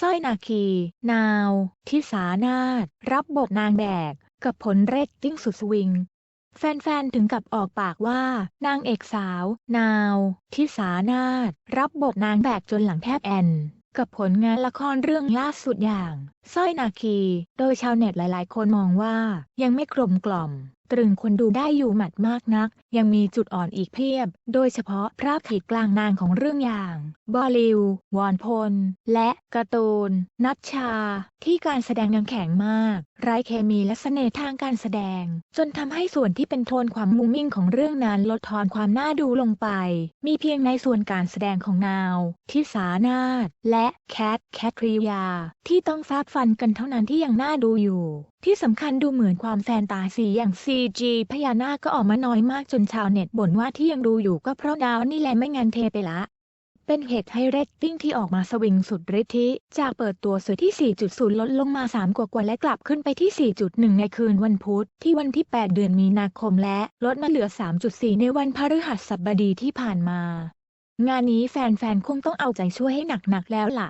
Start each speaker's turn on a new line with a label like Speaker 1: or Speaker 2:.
Speaker 1: สร้อยนาคี นาวทิสานาถรับบทนางแบก กับผลเรตติ้งสุดสวิง แฟนๆ ถึงกับออกปากว่า นางเอกสาว นาวทิสานาถรับบทนางแบกจนหลังแทบแอนกับผลงานละครเรื่องล่าสุดอย่างสร้อยนาคี โดยชาวเน็ตหลายๆ คนมองว่ายังไม่กลมกล่อม ตรึงคนดูได้อยู่หมัดมากนัก ยังมีจุดอ่อนอีกเพียบ โดยเฉพาะพระผิดกลางนางของเรื่องอย่าง บอลิว วอนพล และกร์ตูน นัชชา ที่การแสดงยังแข็งมาก ไร้เคมีและเสน่ห์ทางการแสดง จนทำให้ส่วนที่เป็นโทนความมุ้งมิ่งของเรื่องนั้นลดทอนความน่าดูลงไป มีเพียงในส่วนการแสดงของนาว ทิสานาถและแคทแคทริยา ที่ต้องฟาดฟันกันเท่านั้นที่ยังน่าดูอยู่ที่สำคัญดูเหมือนความแฟนตาซีอย่าง CG พญานาคก็ออกมาน้อยมากจนชาวเน็ตบ่นว่าที่ยังดูอยู่ก็เพราะดาวนี่แหละไม่งั้นเทไปละ เป็นเหตุให้เรตติ้งที่ออกมาสวิงสุดฤทธิ จากเปิดตัวสวยที่ 4.0 ลดลงมา 3 กว่ากว่าและกลับขึ้นไปที่ 4.1 ในคืนวันพุธที่วันที่ 8 เดือนมีนาคมและลดมาเหลือ 3.4 ในวันพฤหัสบดีที่ผ่านมา งานนี้แฟนๆคงต้องเอาใจช่วยให้หนักๆแล้วล่ะ